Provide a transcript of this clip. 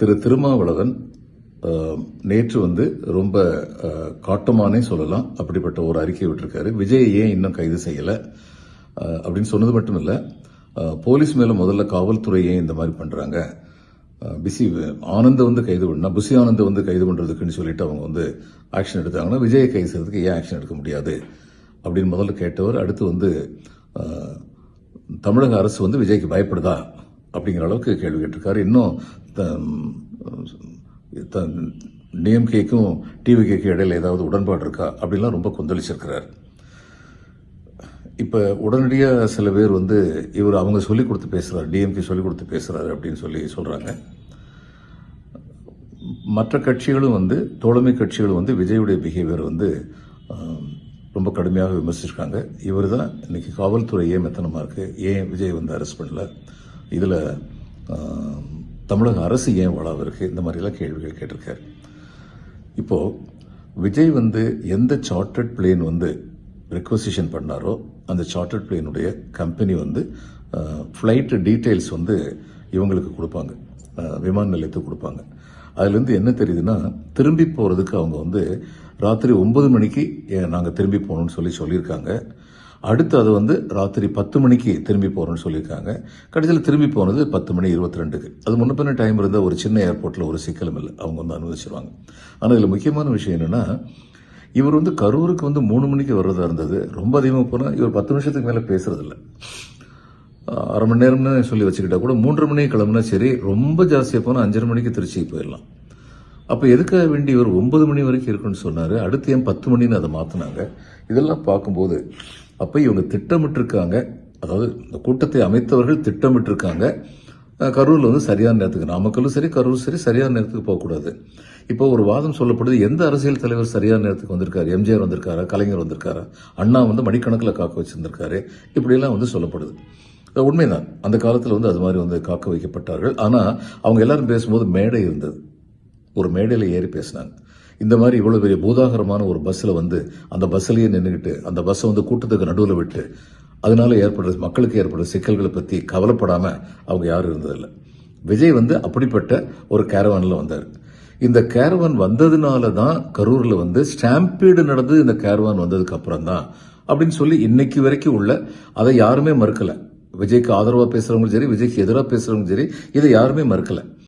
திரு திருமாவளவன் நேற்று வந்து ரொம்ப காட்டமானே சொல்லலாம். அப்படிப்பட்ட ஒரு அறிக்கை விட்டிருக்காரு. விஜய் ஏன் இன்னும் கைது செய்யலை? அப்படின்னு சொன்னது மட்டும் இல்லை போலீஸ் மேலே முதல்ல காவல்துறை ஏன் இந்த மாதிரி பண்ணுறாங்க பிசி ஆனந்த் வந்து கைது பண்ணா புசி ஆனந்த் வந்து கைது பண்ணுறதுக்குன்னு சொல்லிட்டு அவங்க வந்து ஆக்ஷன் எடுத்தாங்கன்னா விஜயை கைது செய்யறதுக்கு ஏன் ஆக்ஷன் எடுக்க முடியாது? அப்படின்னு முதல்ல கேட்டவர் அடுத்து வந்து தமிழக அரசு வந்து விஜய்க்கு பயப்படுதா? அப்படிங்கிற அளவுக்கு கேள்வி கேட்டிருக்காரு. இன்னும் டிஎம்கேக்கும் டிவிகேக்கும் இடையில் ஏதாவது உடன்பாடு இருக்கா அப்படிலாம் ரொம்ப கொந்தளிச்சிருக்கிறார். இப்போ உடனடியாக சில பேர் வந்து இவர் அவங்க சொல்லி கொடுத்து பேசுகிறார் டிஎம்கே சொல்லிக் கொடுத்து பேசுகிறாரு அப்படின்னு சொல்லி சொல்கிறாங்க மற்ற கட்சிகளும் வந்து தோழமை கட்சிகளும் வந்து விஜயுடைய பிஹேவியர் வந்து ரொம்ப கடுமையாக விமர்சிச்சிருக்காங்க. இவர் தான் இன்னைக்கு காவல்துறை ஏன் மெத்தனமாக இருக்குது ஏன் விஜய் வந்து அரெஸ்ட் பண்ணல? இதில் தமிழக அரசு ஏன் வளாக இருக்கு? இந்த மாதிரிலாம் கேள்விகள் கேட்டிருக்காரு. இப்போது விஜய் வந்து எந்த சார்ட்டர்ட் பிளேன் வந்து ரெக்வசிஷன் பண்ணாரோ அந்த சார்ட்டர்ட் பிளேனுடைய கம்பெனி வந்து ஃப்ளைட் டீட்டெயில்ஸ் வந்து இவங்களுக்கு கொடுப்பாங்க. விமான நிலையத்துக்கு கொடுப்பாங்க. அதுலேருந்து என்ன தெரியுதுன்னா திரும்பி போகிறதுக்கு அவங்க வந்து ராத்திரி ஒன்பது மணிக்கு ஏ- திரும்பி போகணும்னு சொல்லி சொல்லியிருக்காங்க. அடுத்து அது வந்து ராத்திரி பத்து மணிக்கு திரும்பி போகிறோன்னு சொல்லியிருக்காங்க. கடைசியில் திரும்பி போனது பத்து மணி இருபத்தி ரெண்டுக்கு அது முன்ன டைம் இருந்தால் ஒரு சின்ன ஏர்போர்ட்டில் ஒரு சிக்கலும் இல்லை. அவங்க வந்து அனுமதிச்சிருவாங்க. ஆனால் இதில் முக்கியமான விஷயம் என்னென்னா இவர் வந்து கரூருக்கு வந்து மூணு மணிக்கு வர்றதா இருந்தது. ரொம்ப அதிகமாக போனால் இவர் பத்து நிமிஷத்துக்கு மேலே பேசுறதில்ல. அரை மணி நேரம்னு சொல்லி வச்சுக்கிட்டா கூட மூன்றரை மணிக்கு கிளம்புனா சரி ரொம்ப ஜாஸ்தியாக போனால் அஞ்சரை மணிக்கு திருச்சி போயிடலாம். அப்போ எதுக்காக வேண்டி இவர் ஒன்பது மணி வரைக்கும் இருக்குன்னு சொன்னார்? அடுத்து ஏன் பத்து மணின்னு அதை மாற்றினாங்க இதெல்லாம் பார்க்கும்போது அப்போ இவங்க திட்டமிட்டிருக்காங்க. அதாவது இந்த கூட்டத்தை அமைத்தவர்கள் திட்டமிட்டிருக்காங்க. கரூரில் வந்து சரியான நேரத்துக்கு நாமக்கல்லும் சரி கரூர் சரி சரியான நேரத்துக்கு போகக்கூடாது. இப்போ ஒரு வாதம் சொல்லப்படுது எந்த அரசியல் தலைவர் சரியான நேரத்துக்கு வந்திருக்காரு? எம்ஜிஆர் வந்திருக்காரா? கலைஞர் வந்திருக்காரா? அண்ணா வந்து மணிக்கணக்கில் காக்க வச்சுருந்திருக்காரு. இப்படியெல்லாம் வந்து சொல்லப்படுது. உண்மைதான். அந்த காலத்தில் வந்து அது மாதிரி வந்து காக்க வைக்கப்பட்டார்கள். ஆனால் அவங்க எல்லாரும் பேசும்போது மேடை இருந்தது. ஒரு மேடையில் ஏறி பேசினாங்க. இந்த மாதிரி இவ்வளோ பெரிய பூதாகரமான ஒரு பஸ்ஸில் வந்து அந்த பஸ்ஸிலேயே நின்றுக்கிட்டு அந்த பஸ்ஸை வந்து கூட்டத்துக்கு நடுவில் விட்டு அதனால ஏற்படுற மக்களுக்கு ஏற்படுற சிக்கல்களை பற்றி கவலைப்படாமல் அவங்க யாரும் இருந்ததில்லை. விஜய் வந்து அப்படிப்பட்ட ஒரு கேரவானில் வந்தார். இந்த கேரவான் வந்ததுனால தான் கரூரில் வந்து ஸ்டாம்பீடு நடந்து இந்த கேரவான் வந்ததுக்கு அப்புறம் தான் அப்படின்னு சொல்லி இன்னைக்கு வரைக்கும் உள்ள அதை யாருமே மறுக்கலை. விஜய்க்கு ஆதரவாக பேசுகிறவங்களும் சரி விஜய்க்கு எதிராக பேசுகிறவங்களும் சரி இதை யாருமே மறுக்கல.